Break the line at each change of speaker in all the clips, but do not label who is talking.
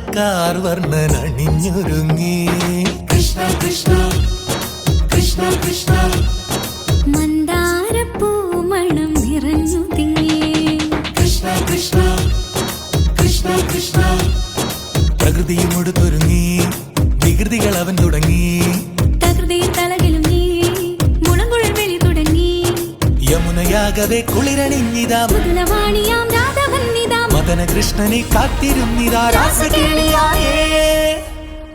ശൃംഗാരക്കാർ വർണൻ അണിഞ്ഞൊരുങ്ങി.
കൃഷ്ണ കൃഷ്ണ കൃഷ്ണ കൃഷ്ണ.
മന്ദാരപ്പൂമണം നിറഞ്ഞു തിങ്ങി.
കൃഷ്ണ കൃഷ്ണ കൃഷ്ണ കൃഷ്ണ.
പ്രകൃതിയും ഒടുത്തൊരുങ്ങി വികൃതികൾ അവൻ തുടങ്ങി.
തകൃതിയിൽ തലകിലും നീ മുളങ്കുഴൽ വെളി തുടങ്ങി.
യമുനയാകവെ കുളിരണിഞ്ഞിതാ.
മുതലവാണിയാം രാധവന്നിതാം
മദന കൃഷ്ണനെ കാത്തിരുന്നിതാ രാസകേളിയായേ.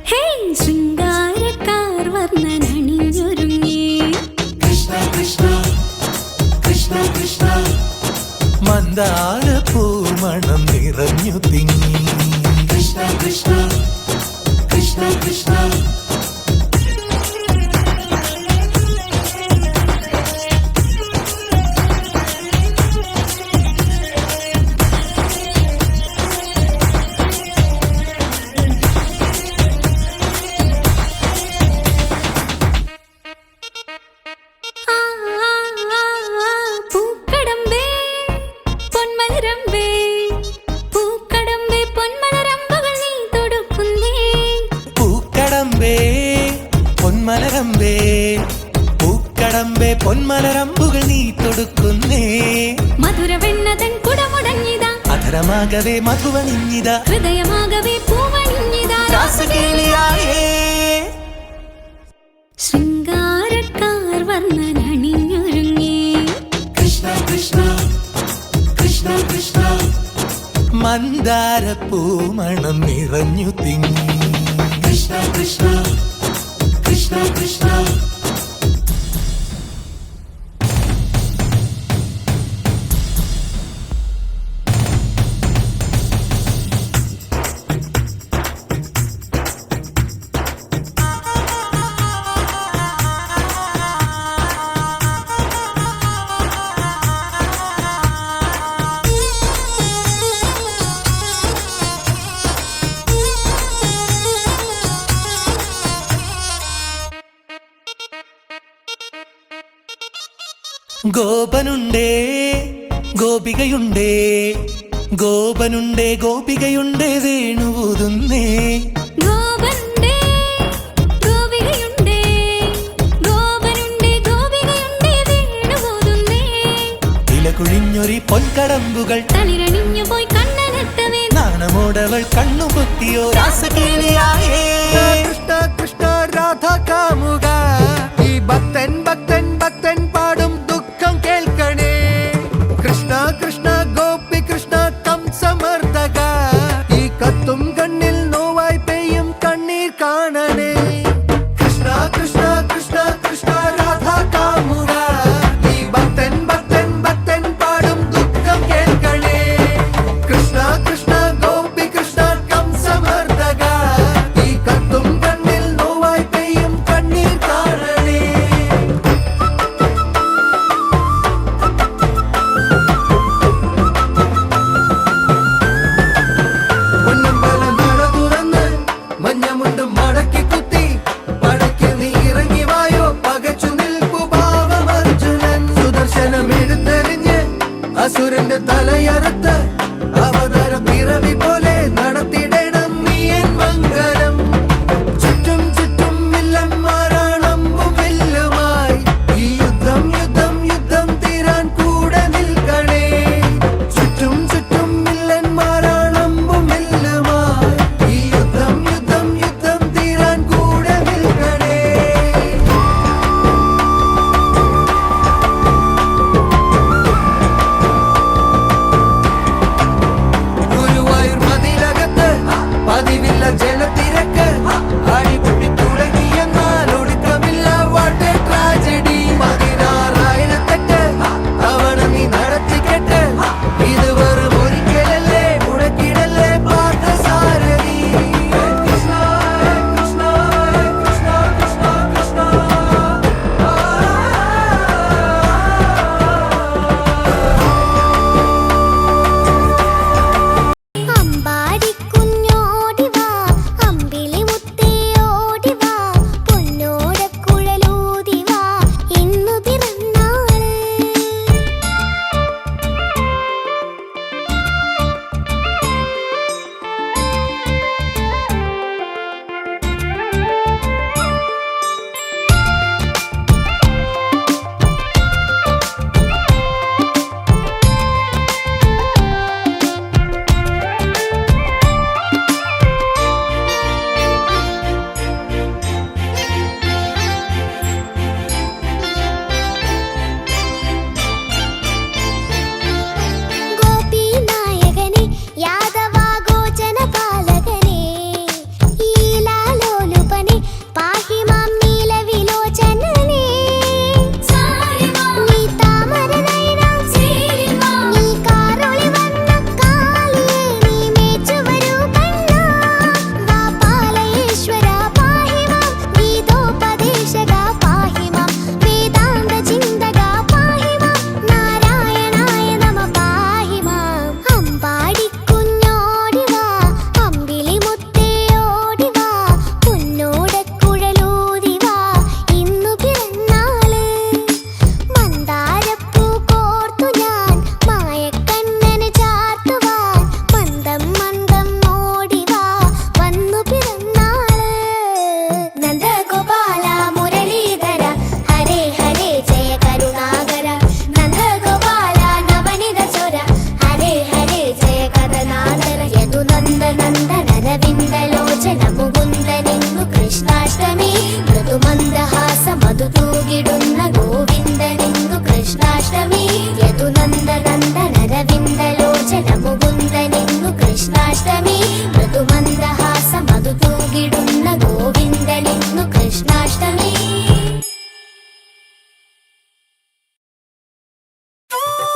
ഹേ ശൃംഗാരക്കാർ വർണനണിഞ്ഞൊരുങ്ങി.
കൃഷ്ണ കൃഷ്ണ കൃഷ്ണ കൃഷ്ണ.
മന്ദാര പൂമണം നിറഞ്ഞു തിങ്ങി.
കൃഷ്ണ കൃഷ്ണ കൃഷ്ണ കൃഷ്ണ.
നീ തൊടുക്കുന്നേ മധുരവെണ്ണതൻ കുടമുടങ്ങിതാ
അധരമാകവേ മധുവണിഞ്ഞിതാ.
ഹൃദയമാകവേ പൂവണിഞ്ഞിതാ.
രാസകേളിയായേ
ശൃംഗാരക്കാർ വർണനണിഞ്ഞൊരുങ്ങി.
കൃഷ്ണ കൃഷ്ണ കൃഷ്ണ കൃഷ്ണ.
മന്ദാര പൂമണം നിറഞ്ഞു തിങ്ങി.
കൃഷ്ണ കൃഷ്ണ കൃഷ്ണ കൃഷ്ണ.
ഗോപനുണ്ടേ ഗോപികയുണ്ടേ ഗോപനുണ്ടേ ഗോപികയുണ്ടേ
കുഴിഞ്ഞൊരി വേണുപോതുന്നേ.
ഇലകുഴിഞ്ഞൊരി പൊൻകടമ്പുകൾ
തളിരണിഞ്ഞു പോയി കണ്ണനെത്തവേ
നാണമോടവൾ
കണ്ണു കുത്തിയോ രാസകേളിയായേ. കൃഷ്ണ കൃഷ്ണ രാധ കാമുക ഈ ഭക്തൻ ഭക്തൻ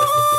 Oh!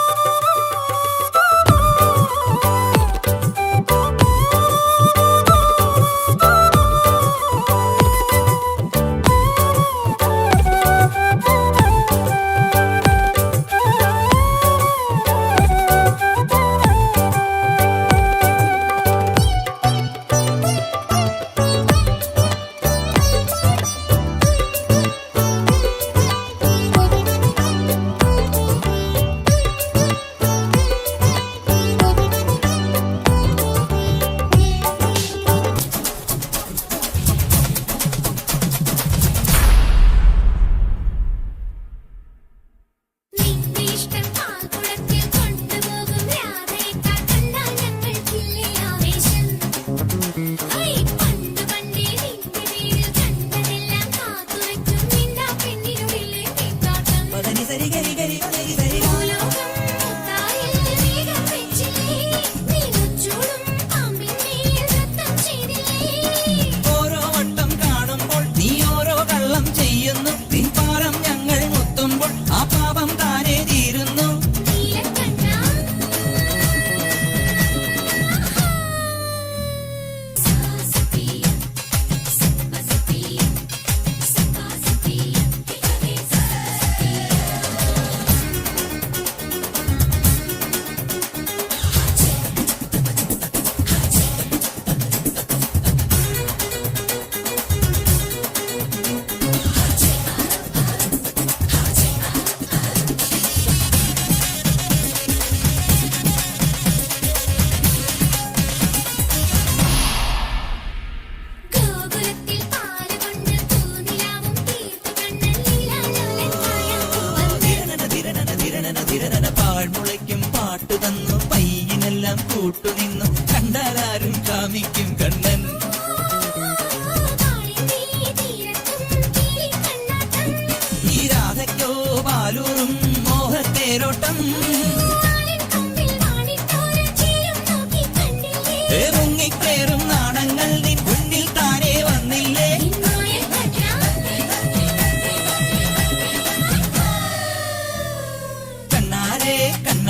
വാൾമുളയ്ക്കും
പാട്ടു തന്നു പയ്യനെല്ലാം കൂട്ടുനിന്നു. കണ്ടാലാരും കാമിക്കും.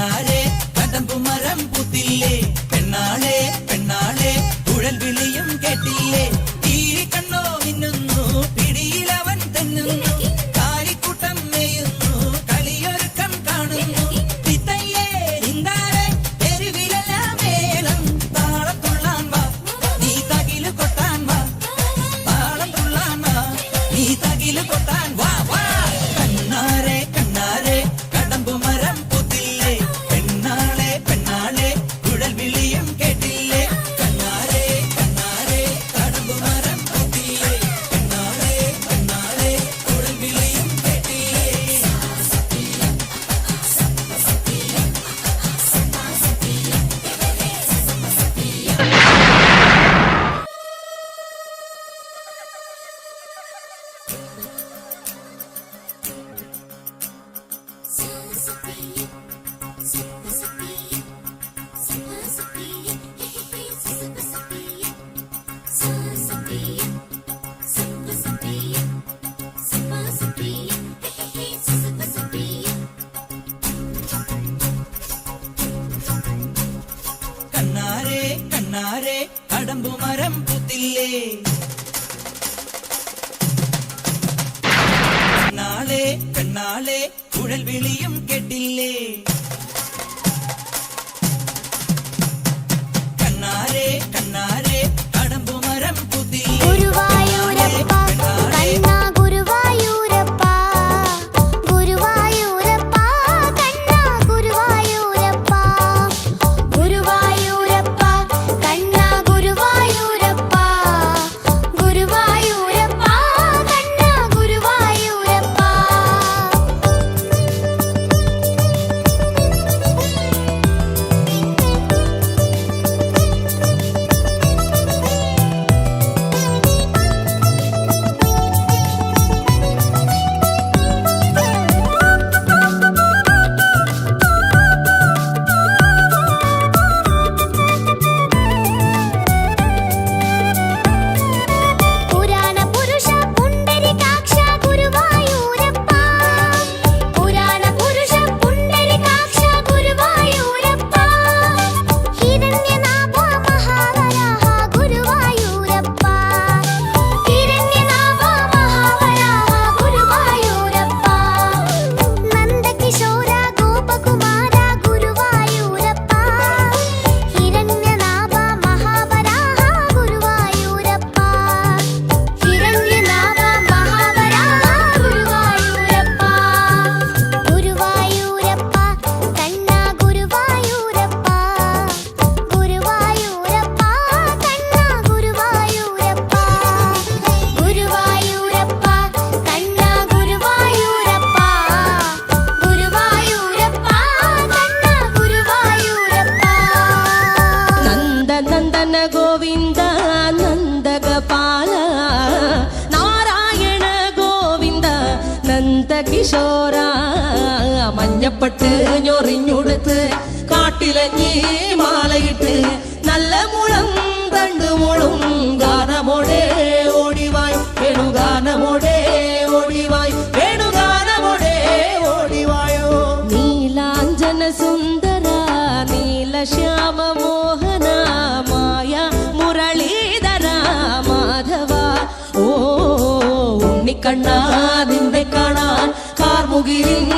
കണ്ണാരെ കടമ്പുമരം പുത്തില്ലേ
பறித்து காட்டில நீ மாலையிட்டு நல்ல முழம் தண்டு முழும் கானமோடே ஓடிவாய். வேணு கானமோடே ஓடிவாய். வேணு கானமோடே ஓடிவாயோ. நீலாஞ்சன சுந்தரா நீல சியாம மோகனா மாயா முரளிதரா மாதவா. ஓ உன்னிக்கண்ணா நிந்தை காணான் கார்முகிரின்